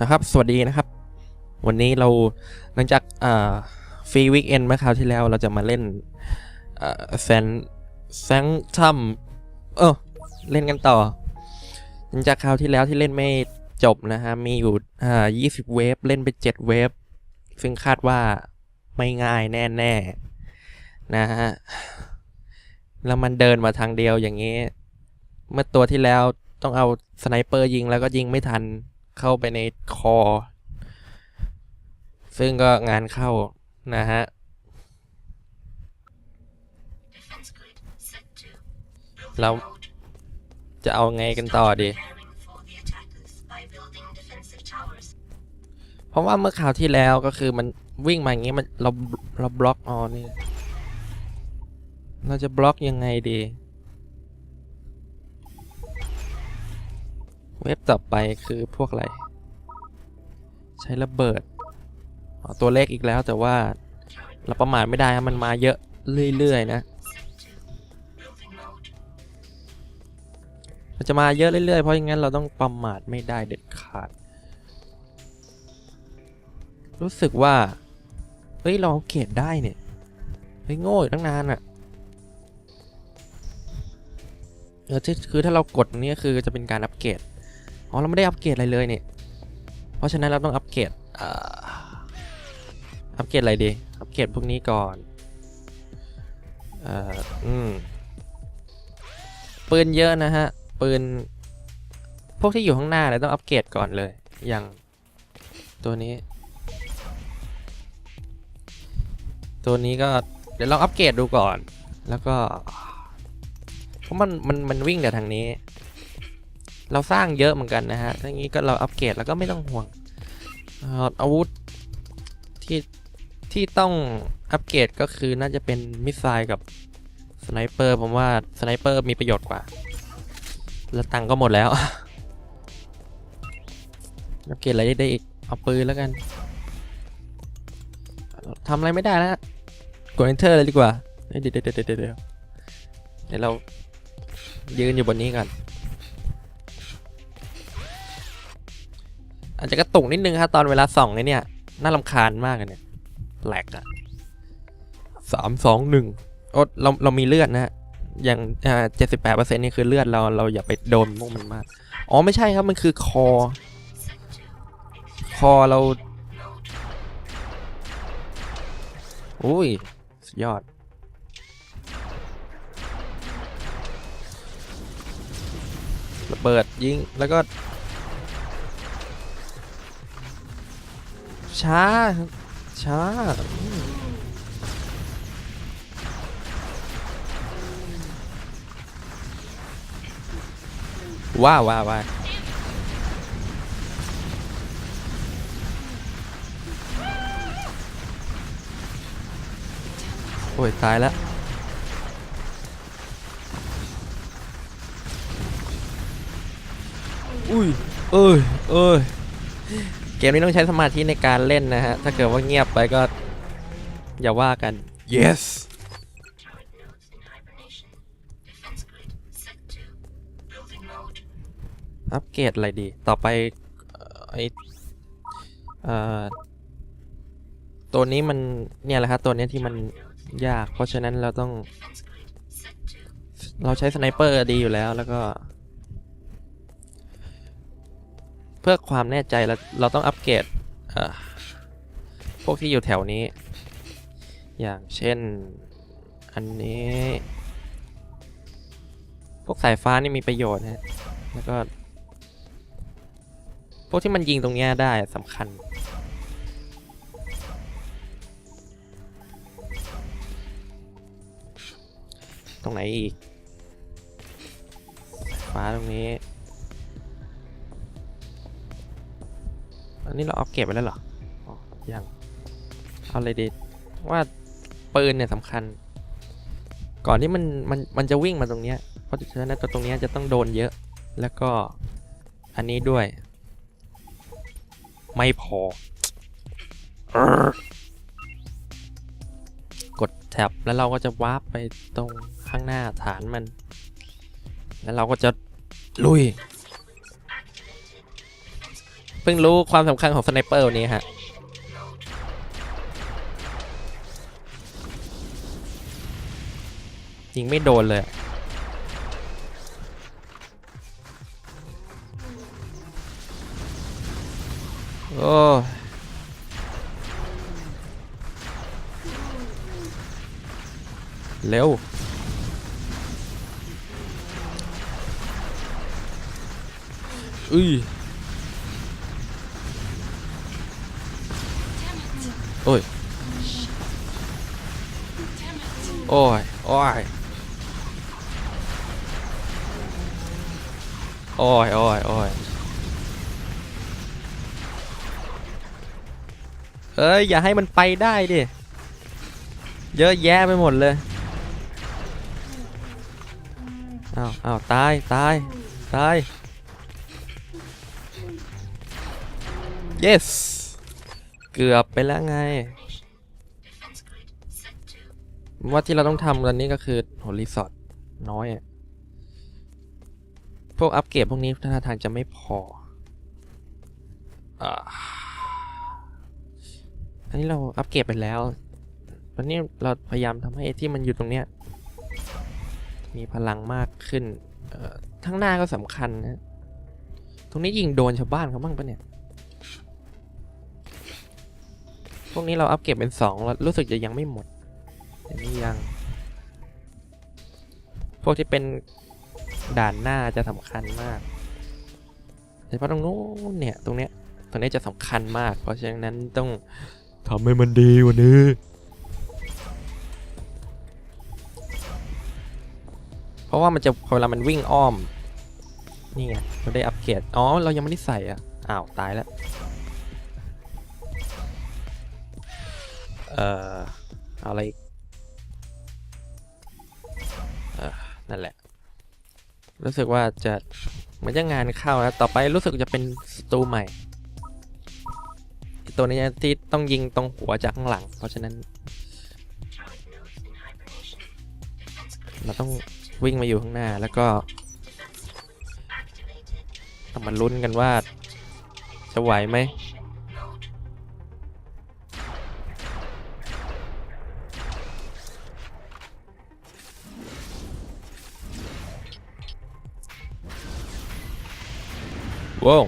นะครับ สวัสดีนะครับ วันนี้เราหลังจากฟรีวิกเอนเมื่อคราวที่แล้วเราจะมาเล่นแซนแซงทัมเออเล่นกันต่อ หลังจากคราวที่แล้วที่เล่นไม่จบนะฮะ มีอยู่อ่า20เวฟเล่นไป7เวฟซึ่งคาดว่าไม่ง่ายแน่ๆนะฮะ แล้วมันเดินมาทางเดียวอย่างนี้ เมื่อตัวที่แล้วต้องเอาสไนเปอร์ยิงแล้วก็ยิงไม่ทัน เข้าไปในคอ ซึ่งก็งานเข้านะฮะ เราจะเอาไงกันต่อดี เพราะว่าเมื่อคราวที่แล้วก็คือมันวิ่งมาอย่างงี้มันเราเราบล็อกอ๋อนี่ เราจะบล็อกยังไงดี เว็บต่อไปคือพวกอะไร ใช้ระเบิด ตัวเลขอีกแล้วแต่ว่าเราประมาทไม่ได้มันมาเยอะเรื่อยๆนะมันจะมาเยอะเรื่อยๆ เพราะงั้นเราต้องประมาทไม่ได้เด็ดขาด รู้สึกว่า เฮ้ย เราเอาเกรดได้เนี่ย เฮ้ย โง่อยู่ตั้งนานอะเออคือถ้าเรากดนี้ก็คือจะเป็นการอัปเกรด อ๋อเราไม่ได้อัปเกรดอะไรเลยเนี่ยเพราะฉะนั้นเราต้องอัปเกรดอัปเกรดอะไรดี อัปเกรดพวกนี้ก่อนเอ่ออืมปืนเยอะนะฮะ ปืน พวกที่อยู่ข้างหน้าเนี่ยต้องอัปเกรดก่อนเลย อย่างตัวนี้ ตัวนี้ก็เดี๋ยวลองอัปเกรดดูก่อน แล้วก็ เพราะมันมันมันวิ่งแต่ทางนี้ เราสร้างเยอะเหมือนกันนะฮะถ้างี้ก็เราอัปเกรดแล้วก็ไม่ต้องห่วงอาวุธที่ที่ต้องอัปเกรดก็คือน่าจะเป็นมิสไซล์กับสไนเปอร์ผมว่าสไนเปอร์มีประโยชน์กว่า แล้วตังก็หมดแล้ว อัปเกรดอะไรได้อีก เอาปืนแล้วกันทำอะไรไม่ได้แล้วกด enter เลยดีกว่าเอ้ยเดี๋ยวเดี๋ยวเดี๋ยวเดี๋ยวเดี๋ยวเดี๋ยวเรายืนอยู่บนนี้กัน อาจจะกระตุกนิดนึงครับตอนเวลาส่องเนี่ย น่ารำคาญมากเลยเนี่ยแหลกอะสามสองหนึ่งโอ้เราเรามีเลือดนะฮะอย่างเจ็ดสิบแปดเปอร์เซ็นต์นี่คือเลือดเราเราอย่าไปโดนพวกมันมาก อ๋อไม่ใช่ครับมันคือคอ คอเราอุ้ยสุดยอด ระเบิดยิงแล้วก็ ช้าช้าว้าวว้าว้าโอ้ย ตายแล้วอุ้ย เอ้ย เอ้ย มนี้ต้องใช้สมาธิในการเล่นนะฮะ ถ้าเกิดว่าเงียบไปก็ อย่าว่ากัน yes Turret nodes in hibernation. Defense grid set to building mode. อัปเกรดอะไรดี ต่อไปเอ่อไอเอ่อตัวนี้มันเนี่ยแหละครับตัวเนี้ยที่มันยาก เพราะฉะนั้นเราต้อง Defense grid set to เราใช้สไนเปอร์ดีอยู่แล้วแล้วก็ เพื่อความแน่ใจเราเราต้องอัปเกรดพวกที่อยู่แถวนี้ อย่างเช่นอันนี้ พวกสายฟ้านี่มีประโยชน์นะฮะแล้วก็พวกที่มันยิงตรงเนี้ยได้สำคัญ ตรงไหนอีกฟ้าตรงนี้ นนี้เราอัปเกรดไปแล้วเหรออยัง เอาเลยดีว่าปืนเนี่ยสำคัญ ก่อนที่มันมันมันจะวิ่งมาตรงเนี้ย เพราะฉะนั้นตัวตรงเนี้ยจะต้องโดนเยอะ แล้วก็อันนี้ด้วย ไม่พอเออกดแท็บแล้วเราก็จะวาร์ปไปตรงข้างหน้าฐานมัน แล้วเราก็จะลุย เพิ่งรู้ความสำคัญของสไนเปอร์วันนี้ฮะยิงไม่โดนเลยโอ้เร็วอุ้ย โอ้ย โอ้ย โอ้ย โอ้ย โอ้ย โอ้ย เอ้ย อย่าให้มันไปได้ดิ เยอะแยะไปหมดเลย อ้าว อ้าว ตาย ตาย ตาย yes เกือบไปแล้วไง ว่าที่เราต้องทำตอนนี้ก็คือโหรีสอร์ทน้อยอะพวกอัปเกรดพวกนี้ท่าทางจะไม่พออันนี้เราอัปเกรดไปแล้ว ตอนนี้เราพยายามทำให้ไอ้ที่มันอยู่ตรงเนี้ย มีพลังมากขึ้นทั้งหน้าก็สำคัญนะ ตรงนี้ยิงโดนชาวบ้านเขาบ้างปะเนี่ย พวกนี้เราอัปเกรดเป็นสองแล้วรู้สึกจะยังไม่หมดอันนี้ยัง พวกที่เป็นด่านหน้าจะสำคัญมากโดยเฉพาะตรงนู้นเนี่ยตรงเนี้ยตรงนี้จะสำคัญมาก เพราะฉะนั้นต้องทำให้มันดีกว่านี้เพราะว่ามันจะเวลามันวิ่งอ้อมนี่ไงเราได้อัปเกรดอ๋อเรายังไม่ได้ใส่อะอ้าวตายแล้ว เอ่ออะไรเออนั่นแหละ รู้สึกว่าจะมือนจะงานเข้าแล้วต่อไปรู้สึกจะเป็นสตูใหม่ ตัวนี้ที่ต้องยิงตรงหัวจากข้างหลัง เพราะฉะนั้น เราต้องวิ่งมาอยู่ข้างหน้าแล้วก็ต้องมาลุ้นกันว่า จะไหวไหม ว้าว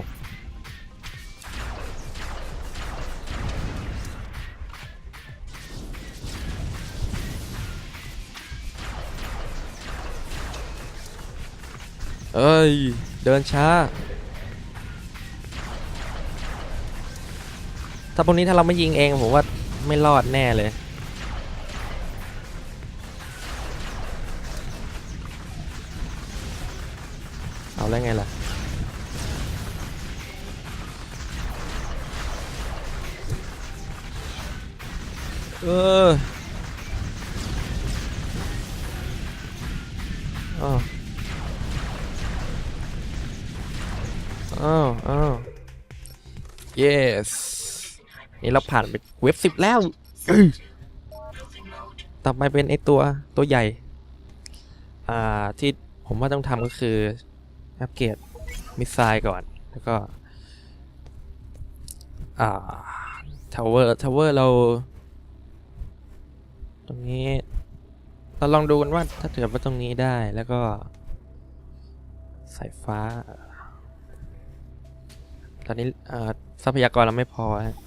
เอ้ย เดินช้า ถ้าพวกนี้ถ้าเราไม่ยิงเอง ผมว่าไม่รอดแน่เลย เราผ่านไปเว็บสิบแล้ว Building mode. ต่อไปเป็นไอตัวตัวใหญ่ อ่า ที่ผมว่าต้องทำก็คือ อัปเกรดมิสไซล์ก่อน แล้วก็ อ่า ทาวเวอร์ ทาวเวอร์เรา ตรงนี้ เราลองดูกันว่าถ้าเกิดว่าตรงนี้ได้ แล้วก็ สายฟ้า ตอนนี้อ่าทรัพยากรเราไม่พอฮะ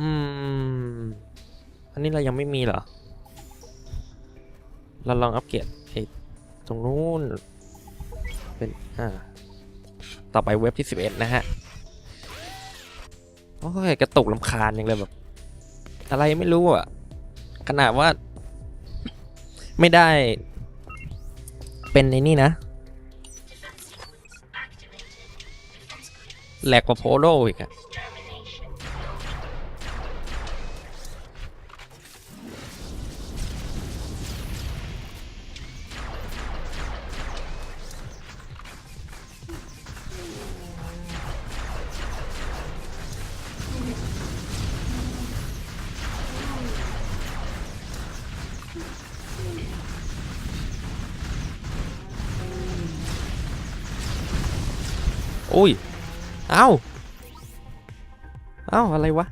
อืม อันนี้เรายังไม่มีเหรอ เราลองอัปเกรดไอ้ตรงนู้น เป็น อ่า ต่อไปเว็บที่ 11 นะฮะ โอ้ย กระตุกลำคาญยังเลยแบบ อะไรไม่รู้อะ ขนาดว่า ไม่ได้ เป็นในนี่นะ แหลกกว่าโพโลอีกอะ อุ้ย เอ้า เอ้า อะไรวะ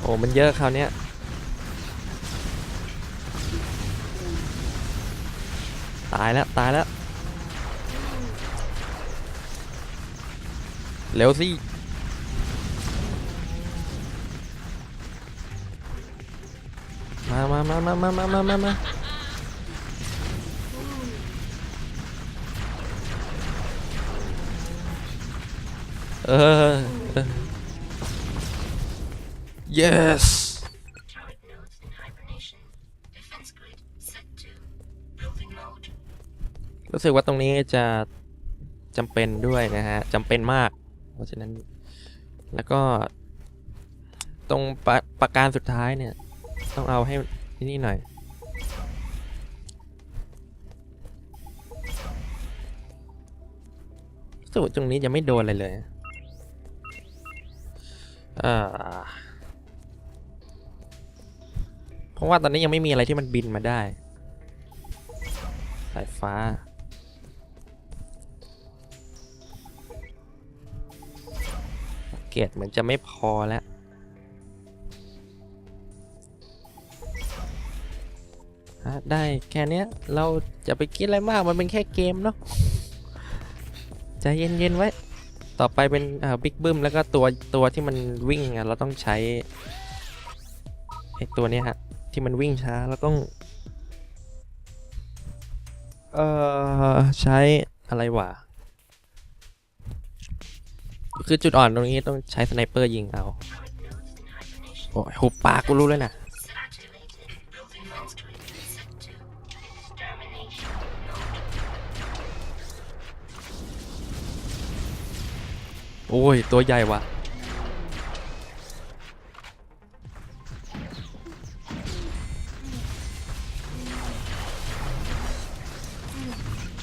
โอ้ มันเยอะคราวเนี้ยตายแล้ว ตายแล้ว เร็วสิมามามามามามามามา เออ yes Turret nodes in hibernation. Defense grid set to building mode. รู้สึกว่าตรงนี้จะจำเป็นด้วยนะฮะจำเป็นมาก เพราะฉะนั้น แล้วก็ ตรงปประการสุดท้ายเนี่ย ต้องเอาให้นี่หน่อยรู้สึกตรงนี้จะไม่โดนอะไรเลย เพราะว่าตอนนี้ยังไม่มีอะไรที่มันบินมาได้ สายฟ้า เกตเหมือนจะไม่พอแล้วได้แค่นี้เราจะไปคิดอะไรมากมันเป็นแค่เกมเนาะใจเย็นๆไว้ ต่อไปเป็นอ่าบิ๊กบึ้มแล้วก็ตัวตัวที่มันวิ่งอะเราต้องใช้ไอตัวเนี้ยฮะที่มันวิ่งช้าเราต้องเอ่อใช้อะไรวะคือจุดอ่อนตรงนี้ต้องใช้สไนเปอร์ยิงเอาโอ้ยหุบปากกูรู้เลยนะ โอ้ย ตัวใหญ่วะ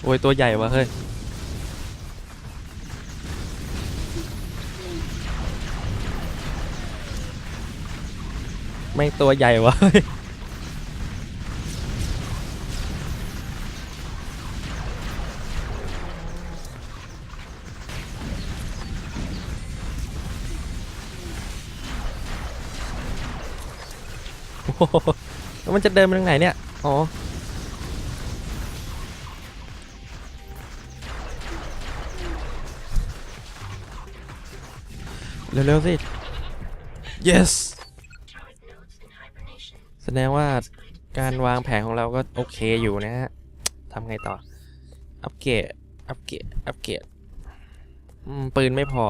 โอ้ย ตัวใหญ่วะเฮ้ยแม่ตัวใหญ่วะเฮ้ย แล้วมันจะเดินไปทางไหนเนี่ย อ๋อ เร็วๆสิ yes แสดงว่าการวางแผนของเราก็โอเคอยู่นะฮะทำไงต่อ อัปเกรด อัปเกรด อัปเกรดปืนไม่พอ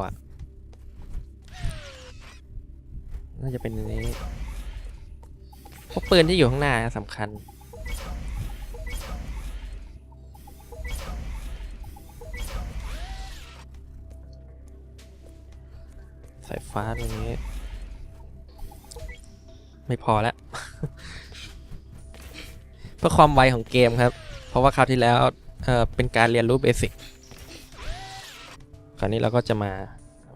น่าจะเป็นนี้ ราะปืนที่อยู่ข้างหน้าสำคัญ สายฟ้าตรงนี้ ไม่พอแล้ว เพื่อความไวของเกมครับ เพราะว่าคราวที่แล้วเเป็นการเรียนรู้เบสิกคราวนี้เราก็จะมา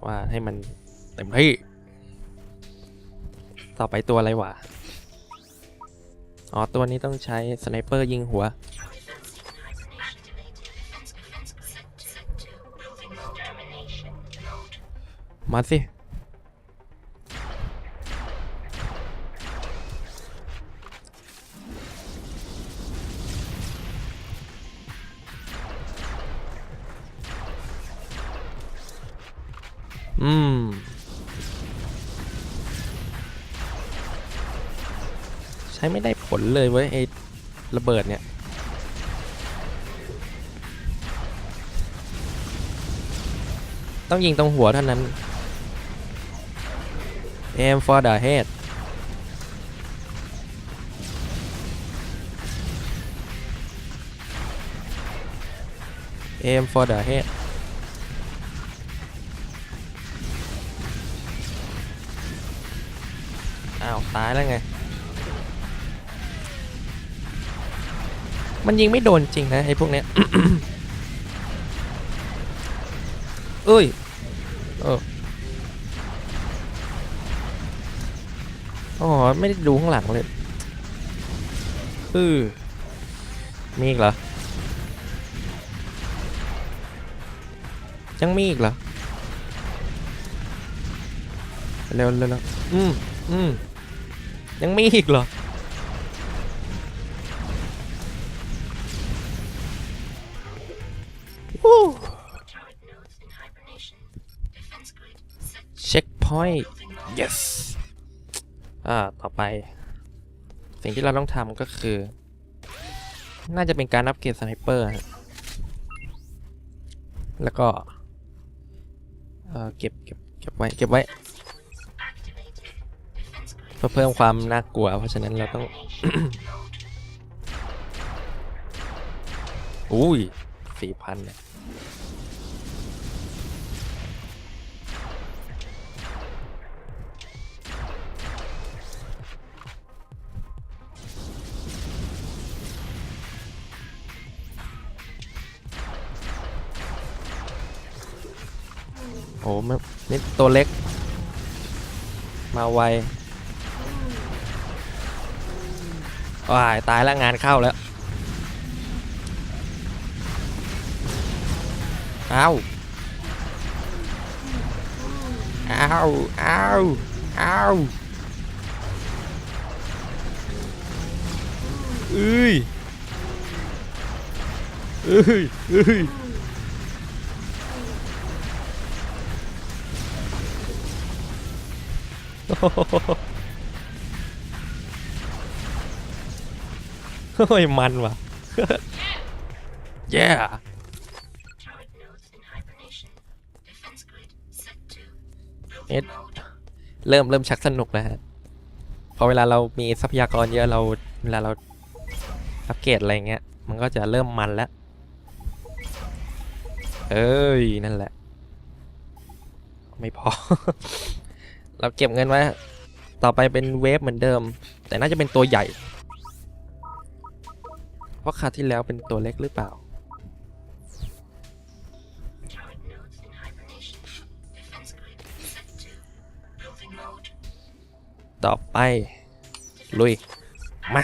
ว่าให้มันเต็มที่ต่อไปตัวอะไรวะ อ๋อ ตัวนี้ต้องใช้สไนเปอร์ยิงหัว มาสิ อืมใช้ไม่ได้ ลเลยเว้ยไอ้ระเบิดเนี่ยต้องยิงตรงหัวเท่านั้น aim for the head เ aim for the head อ้าว ตายแล้วไง มันยิงไม่โดนจริงนะไอ้พวกเนี้ยเอ้ยเอออ๋อไม่ได้ดูข้างหลังเลยอือมีอีกเหรอ ยังมีอีกเหรอ เร็วเร็วเร็วอืมอืมยังมีอีกเหรอ เช็คพอย yes อ่าต่อไป สิ่งที่เราต้องทำก็คือ น่าจะเป็นการอัปเกรดสไนเปอร์แล้วก็เอ่อเก็บเก็บเก็บไว้เก็บไว้เพื่อเพิ่มความน่ากลัว เพราะฉะนั้นเราต้องอุ้ยสี่พันเนี่ย นี่ตัวเล็ก มาไวว้ายตายแล้วงานเข้าแล้ว อ้าวอ้าวอ้าวอ้าวเอ้ยเอ้ยเอ้ย เฮ้ยมันว่ะ yeah Turret nodes in hibernation. Defense grid set to It- building mode. เริ่มเริ่มชักสนุกแล้วฮะพอเวลาเรามีทรัพยากรเยอะเราเวลาเราอัปเกรดอะไรเงี้ย มันก็จะเริ่มมันแล้ว เอ้ย นั่นแหละ ไม่พอ เราเก็บเงินไว้ ต่อไปเป็นเวฟเหมือนเดิม แต่น่าจะเป็นตัวใหญ่ เพราะคราที่แล้วเป็นตัวเล็กหรือเปล่า ต่อไป ลุย มา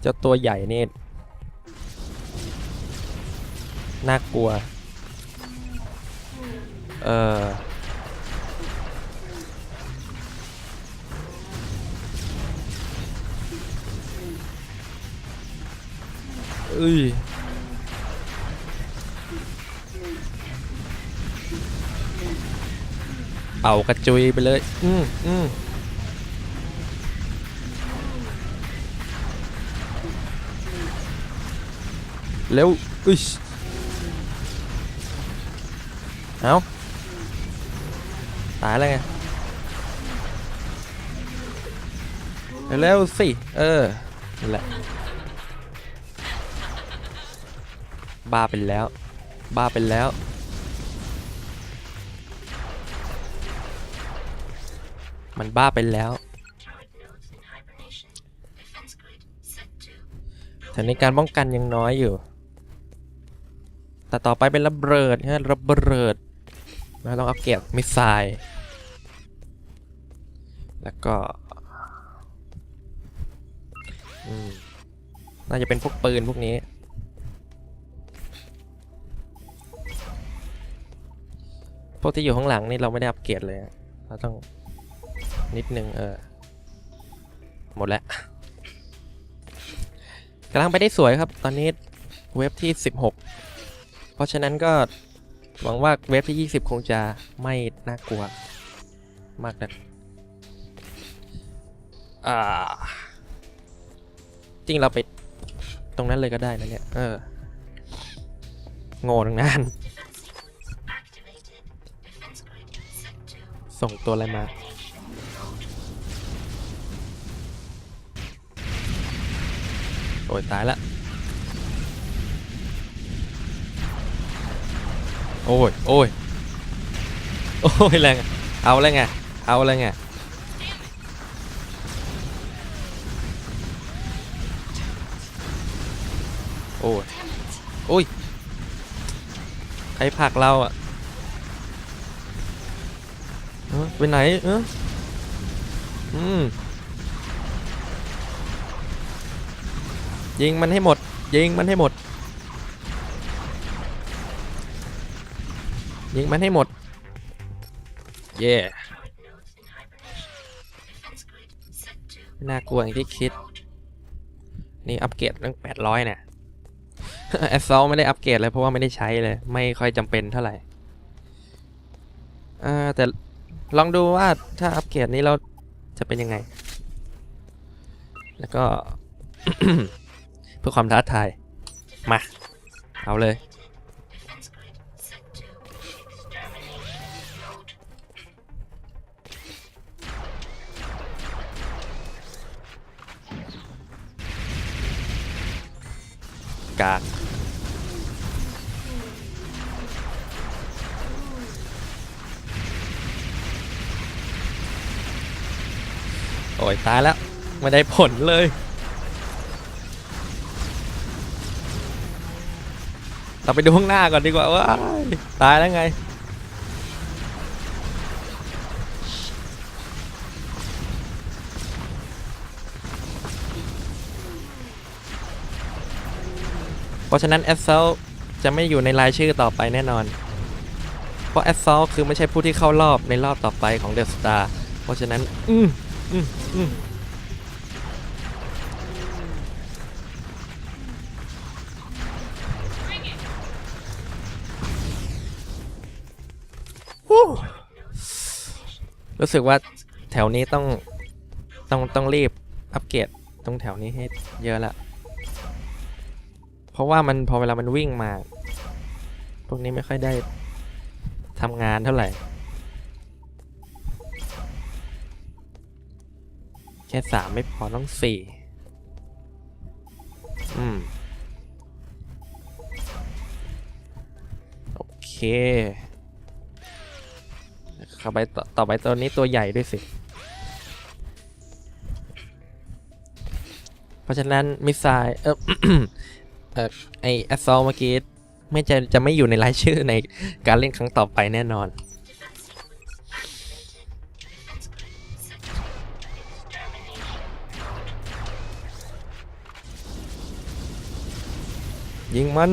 เจ้าตัวใหญ่นี่น่ากลัว เออเอ้ยเป่ากระจุยไปเลย อืมอืม เร็วอุ้ยเอาตายแล้วไงเร็วสิ เออนั่นแหละ บ้าเป็นแล้ว บ้าเป็นแล้ว มันบ้าเป็นแล้วแต่ในการป้องกันยังน้อยอยู่ แต่ต่อไปเป็นระเบิดฮะระเบิดเราต้องอัปเกรดมิสไซล์แล้วก็น่าจะเป็นพวกปืนพวกนี้ พวกที่อยู่ข้างหลังนี่เราไม่ได้อัปเกรดเลยเราต้องนิดนึงเออ หมดแล้วกำลังไปได้สวยครับ ตอนนี้เว็บที่ 16 ราะฉะนั้นก็หวังว่าเว็บที่ 20 คงจะไม่น่ากลัวมากนะอ่า จริงเราไปตรงนั้นเลยก็ได้นะเนี่ย เออ โง่ตั้งนาน ส่งตัวอะไรมาโอ้ยตายละ โอ้ยโอ้ยโอ้ยแรงเอาแล้วไงเอาแล้วไงโอ้ยโอ้ยขรผักเราอะเอ้อไปไหนเอออืมยิงมันให้หมด ยิงมันให้หมด ยิงมันให้หมด เย่ไม่น่ากลัวอย่างที่คิด นี่อัปเกรดตั้งแปดร้อยเนี่ยแอสซอลไม่ได้อัปเกรดเลยเพราะว่าไม่ได้ใช้เลย ไม่ค่อยจำเป็นเท่าไหร่อ่าแต่ลองดูว่าถ้าอัปเกรดนี้เราจะเป็นยังไง แล้วก็ เพื่อความท้าทาย มา เอาเลย กากโอ้ยตายแล้วไม่ได้ผลเลยเราไปดูข้างหน้าก่อนดีกว่าว้ายตายแล้วไง เพราะฉะนั้น a s s a u l t จะไม่อยู่ในรายชื่อต่อไปแน่นอน เพราะ a s s a u l t คือไม่ใช่ผู้ที่เข้ารอบในรอบต่อไปของ The Star เพราะฉะนั้น อืมอืมอืมรู้สึกว่าแถวนี้ต้องต้องต้องรีบอัปเกรดตรงแถวนี้ให้เยอะละ ราะว่ามันพอเวลามันวิ่งมา พวกนี้ไม่ค่อยได้ทำงานเท่าไหร่ แค่สามไม่พอต้องสี่อืม โอเคเข้าไปต่อต่อไปตัวนี้ตัวใหญ่ด้วยสิ เพราะฉะนั้นมิสไซล์เออ ไอแอสซอลเมื่อกี้ไม่จะจะไม่อยู่ในรายชื่อในการเล่นครั้งต่อไปแน่นอน ยิงมัน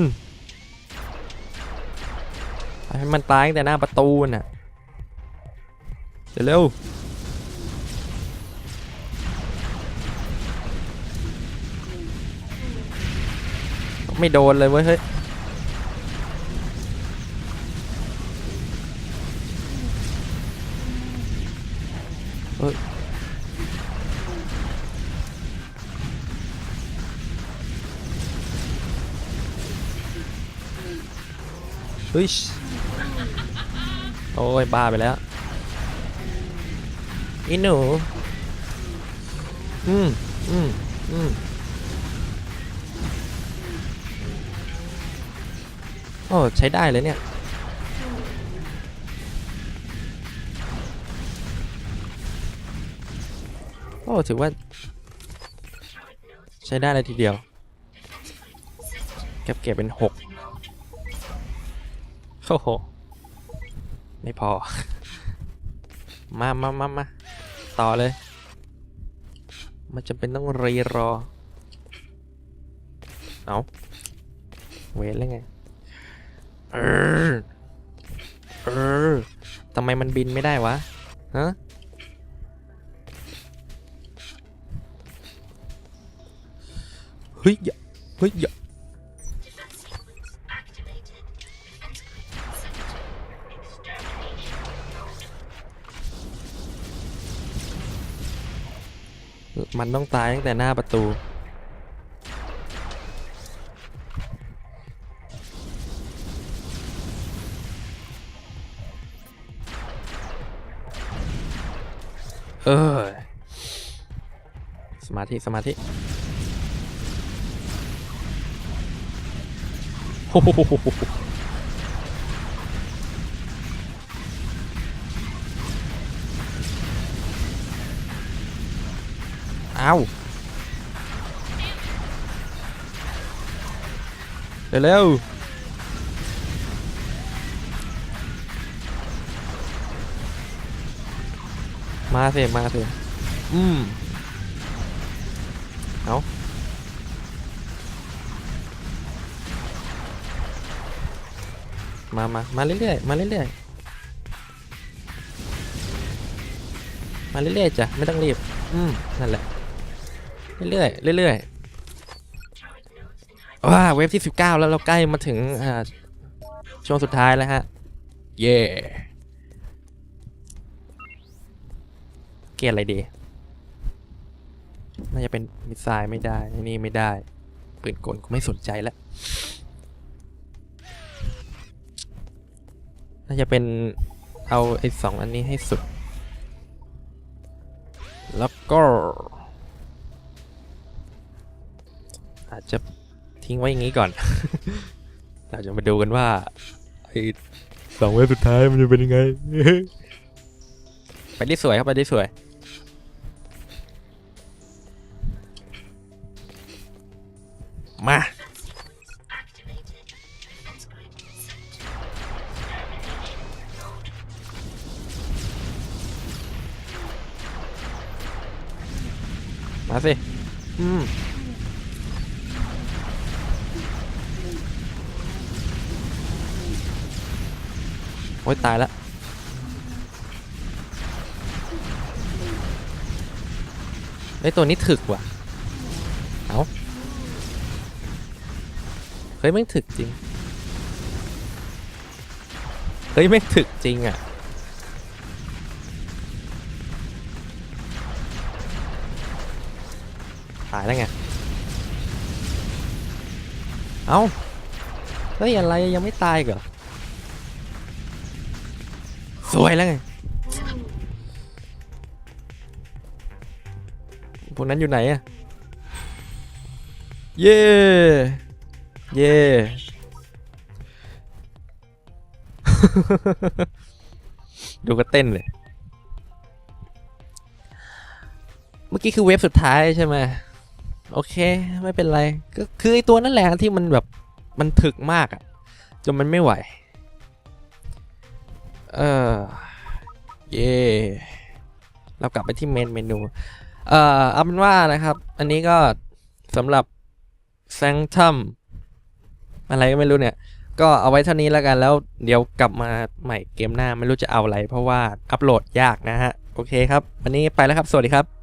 ให้มันตายตั้งแต่หน้าประตูน่ะ เร็วๆ ไม่โดนเลยเว้ยเฮ้ยเฮ้ยโอ้ยบ้าไปแล้วอีหนูอืมอืมอืม โอ้ใช้ได้เลยเนี่ยโอ้ถือว่า ใช้ได้เลยทีเดียวเก็บเก็บเป็นหกโอ้โห ไม่พอ มามามามาต่อเลย มันจะเป็นต้องรีรอ เอาเวทแล้วไง เออ เออทำไมมันบินไม่ได้วะ ฮะ เฮ้ยอย่าเฮ้ยอย่ามันต้องตายตั้งแต่หน้าประตู เออ สมาธิ สมาธิโอ้โหอ้าวเร็วๆ มาสิมาสิอืมเอามามามาเรื่อยๆมาเรื่อยๆมาเรื่อยๆจ้ะไม่ต้องรีบ อืมนั่นแหละ เรื่อยๆเรื่อยๆว้าเวฟที่ 19 แล้วเราใกล้มาถึงช่วงสุดท้ายแล้วฮะ เย่ เกลียอะไรดี น่าจะเป็นมิสไซล์ไม่ได้นนี่ไม่ได้ ปืนกลกูไม่สนใจแล้ว น่าจะเป็นเอาไอ้สองอันนี้ให้สุด แล้วก็ อาจจะทิ้งไว้อย่างนี้ก่อน เราจะมาดูกันว่าไอ้สองเว็บสุดท้ายมันจะเป็นยังไง ไปได้สวยครับ ไปได้สวย มา มาสิ อืม โอ้ย ตายแล้วไอตัวนี้ถึกว่ะ เฮ้ยไม่งถึกจริง เฮ้ยไม่งถึกจริงอะ ตายแล้วไง เอ้า เฮ้ยอะไรยังไม่ตายกเหรอ สวยแล้วไง พวกนั้นอยู่ไหนอะเย่ เย่ ดูก็เต้นเลย เมื่อกี้คือเวฟสุดท้ายใช่ไหมโอเค ไม่เป็นไร ก็คือไอตัวนั่นแหละที่มันแบบมันถึกมากอะจนมันไม่ไหว เออเย่เรากลับไปที่เมนเมนู เอ่อเอาเป็นว่านะครับ อันนี้ก็สำหรับ Sanctum อะไรก็ไม่รู้เนี่ย ก็เอาไว้เท่านี้แล้วกันแล้วเดี๋ยวกลับมาใหม่เกมหน้าไม่รู้จะเอาอะไร เพราะว่าอัปโหลดยากนะฮะ โอเคครับ วันนี้ไปแล้วครับ สวัสดีครับ